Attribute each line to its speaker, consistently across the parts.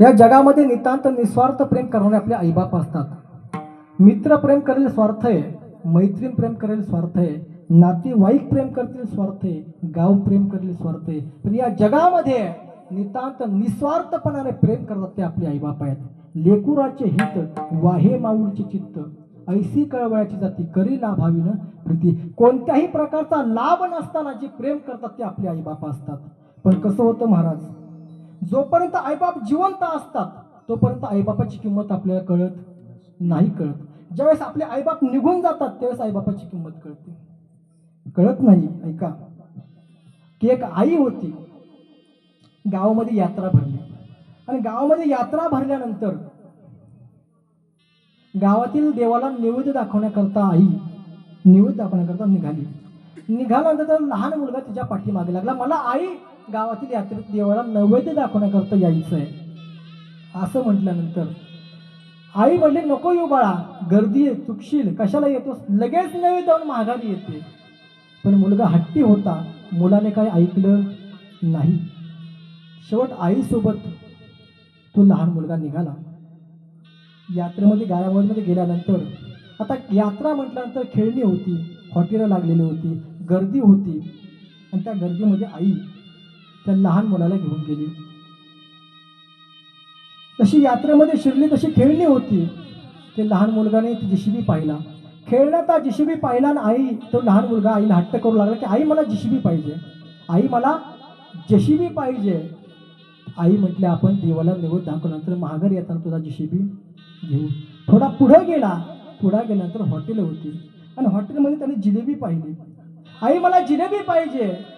Speaker 1: या जगामध्ये नितांत निस्वार्थ प्रेम करणारे आपले आईबाप असतात. मित्र प्रेम करेल स्वार्थ आहे मैत्रीण प्रेम करेल स्वार्थ आहे नातेवाईक प्रेम करतील स्वार्थ आहे गाव प्रेम करेल स्वार्थ आहे. पण या जगामध्ये नितांत निस्वार्थपणाने प्रेम करतात ते आपले आईबाप आहेत. लेकुराचे हित वाहे माऊरचे चित्त ऐसी कळवळ्याची जाती करी लाभावीनं प्रीती. कोणत्याही प्रकारचा लाभ नसताना जे प्रेम करतात ते आपले आईबाप असतात. पण कसं होतं महाराज जोपर्यंत आईबाप जिवंत असतात तोपर्यंत आईबापाची किंमत आपल्याला कळत नाही कळत. ज्यावेळेस आपले आईबाप निघून जातात त्यावेळेस आईबापाची किंमत कळते. कळत नाही ऐका. की एक आई होती गावामध्ये यात्रा भरली. आणि गावामध्ये यात्रा भरल्यानंतर गावातील देवाला नैवेद्य दाखवण्याकरता आई नैवेद्य दाखवण्याकरता निघाली. निघाल्यानंतर लहान मुलगा तिच्या पाठीमागे लागला. मला आई गावातील यात्रेत देवाला नैवेद्य दाखवण्याकरता यायचं आहे. असं म्हटल्यानंतर आई म्हणले नको येऊ बाळा गर्दी आहे चुकशील कशाला येतोस? लगेच नैवेद्य जाऊन माघारी येते. पण मुलगा हट्टी होता मुलाने काय ऐकलं नाही. शेवट आईसोबत तो लहान मुलगा निघाला. यात्रेमध्ये गावामध्ये गेल्यानंतर आता यात्रा म्हटल्यानंतर खेळणी होती हॉटेलं लागलेली होती गर्दी होती. आणि त्या गर्दीमध्ये आई त्या लहान मुलाला घेऊन गेली. तशी यात्रेमध्ये शिरली तशी खेळणी होती. ते लहान मुलगाने ती जिशिबी पाहिला. खेळण्यात जिशीबी जिशिबी पाहिला आणि आई तो लहान मुलगा आईला हट्ट करू लागला की आई मला जिशिबी पाहिजे. आई मला जशिबी पाहिजे. आई म्हटले आपण देवाला निवड दाखवल्यानंतर महागारी येताना तुझा जिशिबी घेऊ. थोडा पुढं गेला. पुढं गेल्यानंतर हॉटेल होती. आणि हॉटेलमध्ये त्याने जिलेबी पाहिली. आई मला जिलेबी पाहिजे.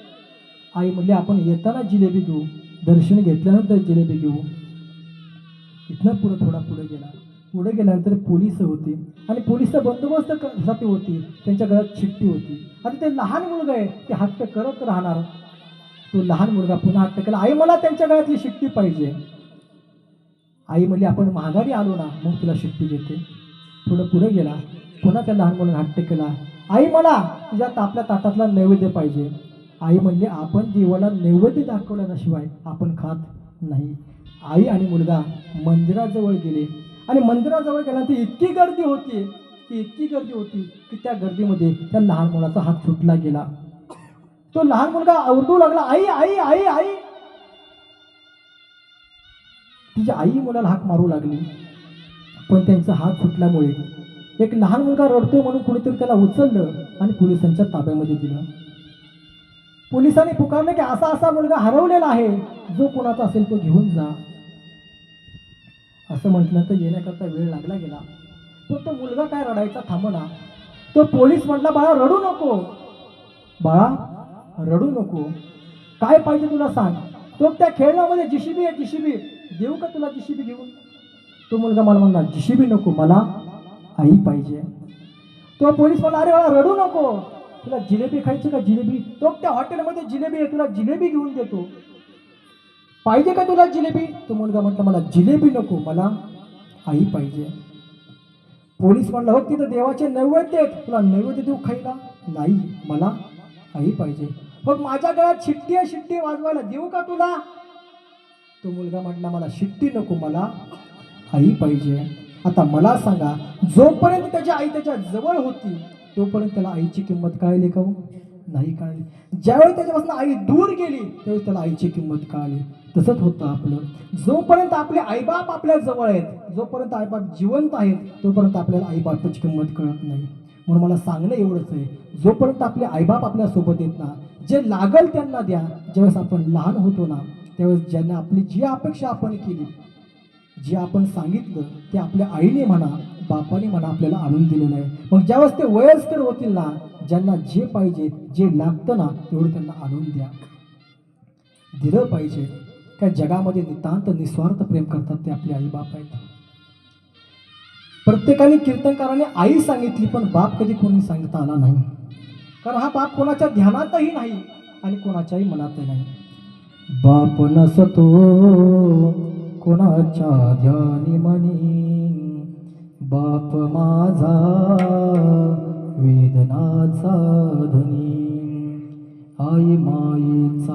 Speaker 1: आई म्हणली आपण येताना जिलेबी घेऊ दर्शन घेतल्यानंतर जिलेबी घेऊ. इथनं पुढं थोडा पुढे गेला. पुढे गेल्यानंतर पोलीस होती. आणि पोलीस बंदोबस्त साठी होती? त्यांच्या गळ्यात चिठ्ठी होती. आता ते लहान मुलगा आहे ते हट्ट करत राहणार. तो लहान मुलगा पुन्हा हट्ट केला. आई मला त्यांच्या गळ्यातली शिट्टी पाहिजे. आई म्हणली आपण महागारी आलो ना मग तुला शिट्टी देते. थोडं पुढे गेला. पुन्हा त्या लहान मुलाने हट्ट केला. आई मला तुझ्या तापल्या ताटातला नैवेद्य पाहिजे. आई म्हणजे आपण देवाला नैवेद्य दाखवल्याशिवाय आपण खात नाही. आई आणि मुलगा मंदिराजवळ गेले. आणि मंदिराजवळ गेल्यानंतर इतकी गर्दी होती की इतकी गर्दी होती की त्या गर्दीमध्ये त्या लहान मुलाचा हात सुटला गेला. तो लहान मुलगा आवडू लागला आई आई आई आई. तिची आई मुलाला हाक मारू लागली. पण त्यांचा हात सुटल्यामुळे एक लहान मुलगा रडतोय म्हणून कुणीतरी त्याला उचललं आणि पोलिसांच्या ताब्यामध्ये दिलं. पोलिसांनी पुकारलं की असा असा मुलगा हरवलेला आहे. जो कोणाचा असेल तो घेऊन जा. असं म्हटलं तर येण्याकरता वेळ लागला गेला. पण तो मुलगा काय रडायचा थांबला तो पोलीस म्हटला बाळा रडू नको. बाळा रडू नको. काय पाहिजे तुला सांग. तो त्या खेळण्यामध्ये जिशिबी आहे जिशिबी. देऊ का तुला जिशिबी घेऊन? तो मुलगा मला म्हणला जिशिबी नको मला आई पाहिजे. तो पोलीस म्हणला अरे बाळा रडू नको. तुला जिलेबी खायची का जिलेबी? तो त्या हॉटेलमध्ये जिलेबी आहे तुला जिलेबी घेऊन देतो. पाहिजे का तुला जिलेबी? तो मुलगा म्हटला मला जिलेबी नको मला आई पाहिजे. पोलीस म्हणला हो तिथं देवाचे नैवेद्य आहेत. तुला नैवेद्य देऊ खायला? नाही मला आई पाहिजे. मग माझ्या गळ्यात शिट्टी आहे शिट्टी वाजवायला देऊ का तुला? तो मुलगा म्हटला मला शिट्टी नको मला आई पाहिजे. आता मला सांगा जोपर्यंत त्याची आई त्याच्याजवळ होती तोपर्यंत त्याला आईची किंमत कळली का हो? नाही कळली. ज्यावेळी त्याच्यापासून आई दूर गेली त्यावेळी त्याला आईची किंमत कळली. तसंच होतं आपलं. जोपर्यंत आपले आईबाप आपल्या जवळ आहेत जोपर्यंत आईबाप जिवंत आहेत तोपर्यंत आपल्याला आईबापाची किंमत कळत नाही. म्हणून मला सांगणं एवढंच आहे. जोपर्यंत आपले आईबाप आपल्यासोबत येत ना जे लागल त्यांना द्या ज्यावेळेस आपण लहान होतो ना त्यावेळेस ज्यांना आपली जी अपेक्षा आपण केली जे आपण सांगितलं ते आपल्या आईने म्हणा बापाने म्हणा आपल्याला आणून दिलेलं आहे मग ज्यावेळेस ते वयस्कर होतील ना ज्यांना जे पाहिजे जे लागतं ना तेवढं त्यांना आणून द्या. दिलं पाहिजे. काय जगामध्ये नितांत निस्वार्थ प्रेम करतात ते आपले आई बाप आहेत. प्रत्येकाने कीर्तनकाराने आई सांगितली पण बाप कधी कोणी सांगता आला नाही. कारण हा बाप कोणाच्या ध्यानातही नाही आणि कोणाच्याही मनातही नाही. बाप नसतो कोणाच्या ध्यानी मनी. बाप माझा वेदनाचा धनी. आई माईचा